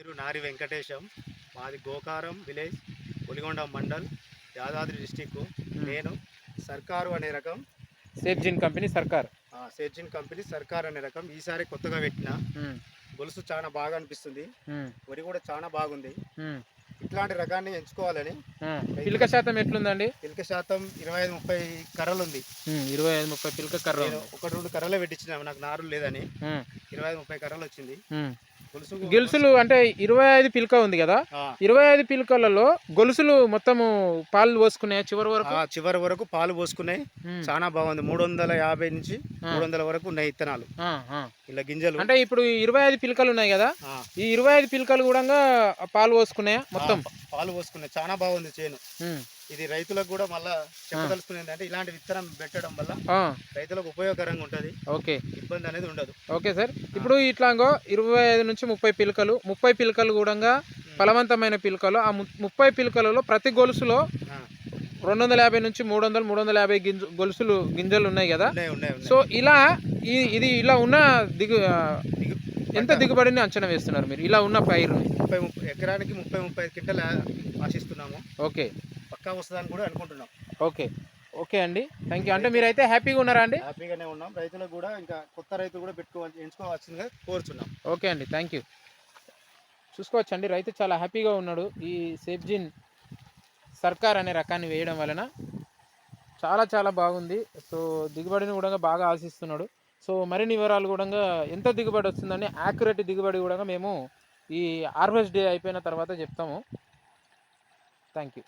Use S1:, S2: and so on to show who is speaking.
S1: పేరు నారి వెంకటేశం. మాది Gokaram village Oligonda mandal Yadadri district నేను సర్కారు అనే రకం.
S2: సేఫ్జిన్ కంపెనీ సర్కార్.
S1: ఆ, సేర్జిన్ కంపెనీ సర్కార్ అనే రకం. ఈసారి కొత్తగా పెట్టిన. గొలుసు చాలా బాగా అనిపిస్తుంది. వరి కూడా చాలా బాగుంది. ఇట్లాంటి రకాన్ని ఎంచుకోవాలని.
S2: పిలక శాతం ఎట్లుందండి?
S1: పిలక శాతం ఇరవై ఐదు ముప్పై కర్రలు ఉంది
S2: ఇరవై ఐదు ముప్పై పిలక కర్ర
S1: నేను
S2: ఉంది.
S1: ఒక రెండు కర్రలే పెట్టించిన నాకు నారు లేదని. ఇరవై ఐదు ముప్పై కర్రలు వచ్చింది.
S2: గొలుసులు అంటే ఇరవై ఐదు పిలక ఉంది కదా? ఇరవై ఐదు పిలకలలో గొలుసులు మొత్తము పాలు పోసుకున్నాయి చివరి వరకు?
S1: చివరి వరకు పాలు పోసుకున్నాయి. చాలా బాగుంది. మూడు వందల యాభై నుంచి. మూడు వందల వరకు ఉన్నాయి ఇత్తనాలు. ఇలా గింజలు.
S2: అంటే ఇప్పుడు ఇరవై ఐదు పిలకలు ఉన్నాయి కదా? ఈ ఇరవై ఐదు పిలకలు కూడా పాలు పోసుకున్నాయా మొత్తం?
S1: పాలు పోసుకున్నాయి. చాలా బాగుంది చేను. ఇది రైతులకు కూడా మళ్ళా చెప్పదలుచుకునేది అంటే ఇలాంటి విత్తనం పెట్టడం వల్ల రైతులకు ఉపయోగకరంగా ఉంటుంది.
S2: ఓకే.
S1: ఇబ్బంది అనేది ఉండదు.
S2: Okay sir. ఇప్పుడు ఇట్లాగో ఇరవై ఐదు నుంచి ముప్పై పిలకలు ముప్పై పిలకలు కూడా ఫలవంతమైన పిలకలు ఆ ముప్పై పిలకలలో ప్రతి గొలుసులో రెండు వందల యాభై నుంచి మూడు వందలు మూడు వందల యాభై గింజ గొలుసులు గింజలు ఉన్నాయి కదా? సో ఇలా ఇది ఇలా ఉన్న దిగు ఎంత దిగుబడిని అంచనా వేస్తున్నారు మీరు? ఇలా ఉన్న
S1: ముప్పై ముప్పై ఎకరానికి ముప్పై ముప్పై క్వింటల్ ఆశిస్తున్నాము.
S2: ఓకే.
S1: పక్కా వస్తుందని కూడా అనుకుంటున్నాం.
S2: ఓకే. ఓకే అండి. థ్యాంక్ యూ అంటే మీరైతే హ్యాపీగా ఉన్నారా అండి?
S1: హ్యాపీగానే ఉన్నాం. రైతులకు కూడా ఇంకా కొత్త రైతులు కూడా పెట్టుకోవాలి ఎంచుకోవాల్సిందిగా కోరుచున్నాం.
S2: ఓకే అండి. థ్యాంక్ యూ చూసుకోవచ్చండి. రైతు చాలా హ్యాపీగా ఉన్నాడు. ఈ సేఫ్జిన్ సర్కార్ అనే రకాన్ని వేయడం వలన చాలా చాలా బాగుంది. సో దిగుబడిని కూడా బాగా ఆశిస్తున్నాడు. సో మరిన్ని వివరాలు కూడా ఎంత దిగుబడి వస్తుందని యాక్యురేట్ దిగుబడి కూడా మేము ఈ హార్వెస్ట్ డే అయిపోయిన తర్వాత చెప్తాము. Thank you